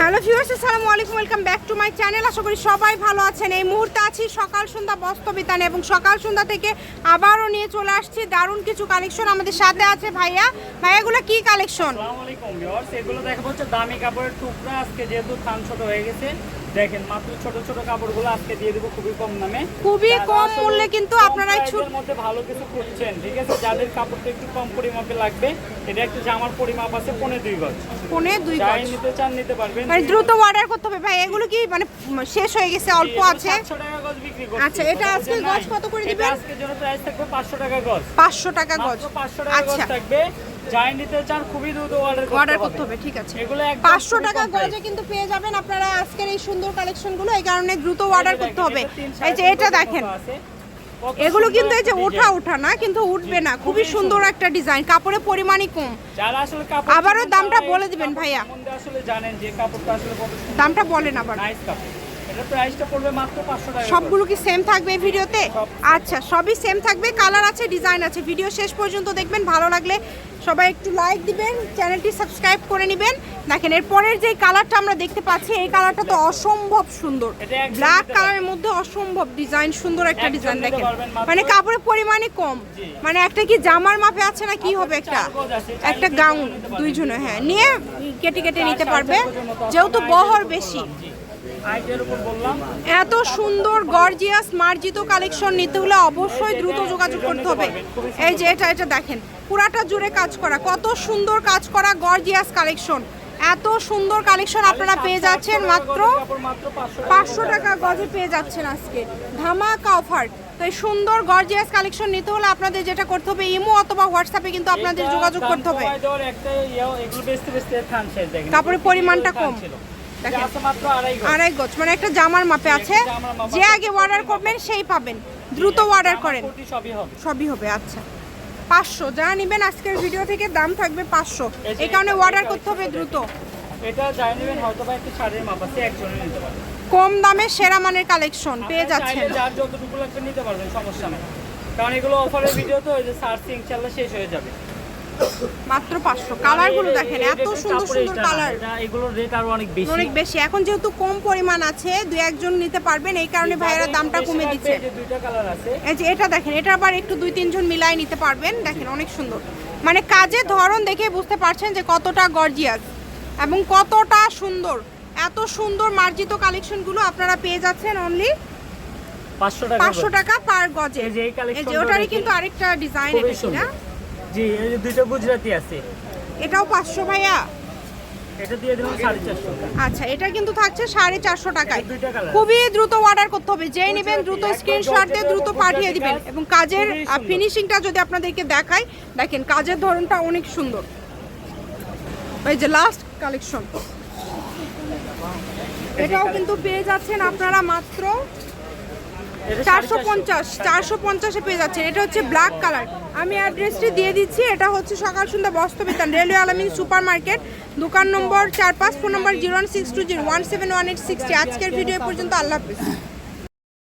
Hello viewers, আসসালামু আলাইকুম, welcome back to my channel. আশা করি সবাই ভালো আছেন। এই মুহূর্তে আছি সকাল সন্ধ্যা বস্তবিতানে এবং সকাল সন্ধ্যা থেকে আবারও নিয়ে চলে আসছি দারুণ কিছু কালেকশন আমাদের সাথে আছে ভাইয়া। ভাইয়াগুলো কি কালেকশন আসসালামু আলাইকুম ভিউয়ার্স, এগুলো দেখা হচ্ছে দামি কাপড়ের টুকরা। আজকে যেহেতু থান ছোট হয়ে গেছে দেখেন মাত্র ছোট ছোট কাপড়গুলো আজকে দিয়ে দেবো খুবই কম দামে। খুবই কম মূল্যে কিন্তু আপনারা ছুট মধ্যে ভালো কিছু খুঁজছেন ঠিক আছে? যাদের কাপড়টা একটু কম পরিমাপে লাগবে এটা একটু জামার পরিমাপ আছে পনেরো দুই গজ। ফোনে দুই গজ। নিতে চান নিতে পারবেন। মানে দ্রুত অর্ডার করতে হবে ভাই এগুলো কি মানে শেষ হয়ে গেছে অল্প আছে? সাতশো টাকা গজ বিক্রি করছি। আচ্ছা, এটা আজকে গজ কত করে দিবেন? আজকের জন্য প্রাইস থাকবে পাঁচশো টাকা গজ। পাঁচশো টাকা গজ। মাত্র পাঁচশো টাকা গজ আচ্ছা। থাকবে। যাই নিতে চান খুবই দ্রুত অর্ডার অর্ডার করতে হবে ঠিক আছে। এগুলো একদম পাঁচশো খুবই টাকা গজে কিন্তু পেয়ে যাবেন আপনারা আজকের এই সুন্দর কালেকশনগুলো এই কারণে দ্রুত অর্ডার করতে হবে। এই যে এটা দেখেন। এগুলো কিন্তু এই যে ওঠা ওঠা না কিন্তু উঠবে না। খুবই সুন্দর। একটা ডিজাইন কাপড়ের পরিমাণই কম। যারা আসলে কাপড় আবারও দামটা বলে দিবেন ভাইয়া। আসলে জানেন যে কাপড়টা আসলে দামটা বলেন আবার। নাইস কাপড়। প্রাইসটা পড়বে মাত্র 500 টাকা সবগুলো কি সেম থাকবে এই ভিডিওতে? আচ্ছা সবই সেম থাকবে কালার আছে ডিজাইন আছে। ভিডিও শেষ পর্যন্ত দেখবেন ভালো লাগলে সবাই একটু লাইক দিবেন চ্যানেলটি সাবস্ক্রাইব করে নেবেন। দেখেন এর পরের যে কালারটা আমরা দেখতে পাচ্ছি এই কালারটা তো অসম্ভব সুন্দর। ব্ল্যাক কালারের মধ্যে অসম্ভব ডিজাইন সুন্দর একটা ডিজাইন দেখেন। মানে কাপড়ের পরিমাণই কম। মানে একটা কি জামার মাপে আছে না কি হবে একটা? একটা গাউন দুইজনে হ্যাঁ। নিয়ে কেটে কেটে নিতে পারবে। যেহেতু বহর বেশি। এত সুন্দর গর্জিয়াস মার্জিত কালেকশন নিতে হলে অবশ্যই দ্রুত যোগাযোগ করতে হবে। এই যে এটা এটা দেখেন পুরাটা জুড়ে কাজ করা কত সুন্দর কাজ করা গর্জিয়াস কালেকশন এত সুন্দর কালেকশন আপনারা পেয়ে যাচ্ছেন মাত্র কাপড় মাত্র 500 পাঁচশো টাকা গজে পেয়ে যাচ্ছেন আজকে। ধামাকা অফার তো এই সুন্দর গর্জিয়াস কালেকশন নিতে হলে আপনাদের যেটা করতে হবে ইমো অথবা হোয়াটসঅ্যাপে কিন্তু আপনাদের যোগাযোগ করতে হবে। এগুলো পরিমাণটা কম। আড়াই গজ। মানে একটা জামার মাপে আছে। যে আগে অর্ডার করবেন সেই পাবেন। দ্রুত অর্ডার করেন। সবই হবে। আচ্ছা। পাঁচশো যা নেবেন আজকের ভিডিও থেকে দাম থাকবে পাঁচশো। এই কারণে অর্ডার করতে হবে দ্রুত। এটা যাই নেবেন হয়তো বা একটু শাড়ির মাপ আছে একজনে নিতে পারবেন। কম দামে সেরা মানের কালেকশন পেয়ে যাচ্ছেন। যার যতটুকু লাগবে নিতে পারবেন সমস্যা নেই। কারণ এগুলো অফারের ভিডিও তো ওই যে সার্চ ইনশাল্লাহ শেষ হয়ে যাবে। মাত্র পাঁচশো। কালারগুলো দেখেন এত সুন্দর সুন্দর কালার এগুলোর রেট আরও অনেক বেশি। অনেক বেশি। এখন যেহেতু কম পরিমাণ আছে দুই একজন নিতে পারবেন এই কারণে ভাইয়েরা দামটা কমে দিচ্ছে। এই যে দুইটা কালার আছে। এই যে এটা দেখেন এটা আবার একটু দুই তিনজন মিলাই নিতে পারবেন। দেখেন অনেক সুন্দর। মানে কাজের ধরন দেখে বুঝতে পারছেন যে কতটা গর্জিয়াস এবং কতটা সুন্দর। এত সুন্দর মার্জিত কালেকশনগুলো আপনারা পেয়ে যাচ্ছেন অনলি পাঁচশো টাকা পার গজে। এই যে ওটারই কিন্তু আরেকটা ডিজাইন এটা। জি এই যে দুইটা গুজরাটি আছে। এটাও পাঁচশো ভাইয়া? এটা দিয়ে দিলাম সাড়ে চারশো আচ্ছা এটা কিন্তু থাকছে সাড়ে চারশো টাকায়। খুবই দ্রুত অর্ডার করতে হবে। যেই নেবেন দ্রুত স্ক্রিনশট দিয়ে দ্রুত পাঠিয়ে দিবেন। এবং কাজের ফিনিশিংটা যদি আপনাদেরকে দেখাই দেখেন কাজের ধরনটা অনেক সুন্দর। এই যে লাস্ট কালেকশন এটাও কিন্তু পেয়ে যাচ্ছেন আপনারা মাত্র চারশো। পঞ্চাশ, চারশো পঞ্চাশে পেয়ে যাচ্ছেন। এটা হচ্ছে ব্ল্যাক কালার আমি অ্যাড্রেসটি দিয়ে দিচ্ছি। এটা হচ্ছে সকাল সন্ধ্যা বস্তবিতান রেলওয়ে আলামিন সুপার মার্কেট দোকান নম্বর চার পাঁচ, phone number zero one six two zero, one seven one eight sixty. আজকের ভিডিও পর্যন্ত আল্লাহ হাফিজ।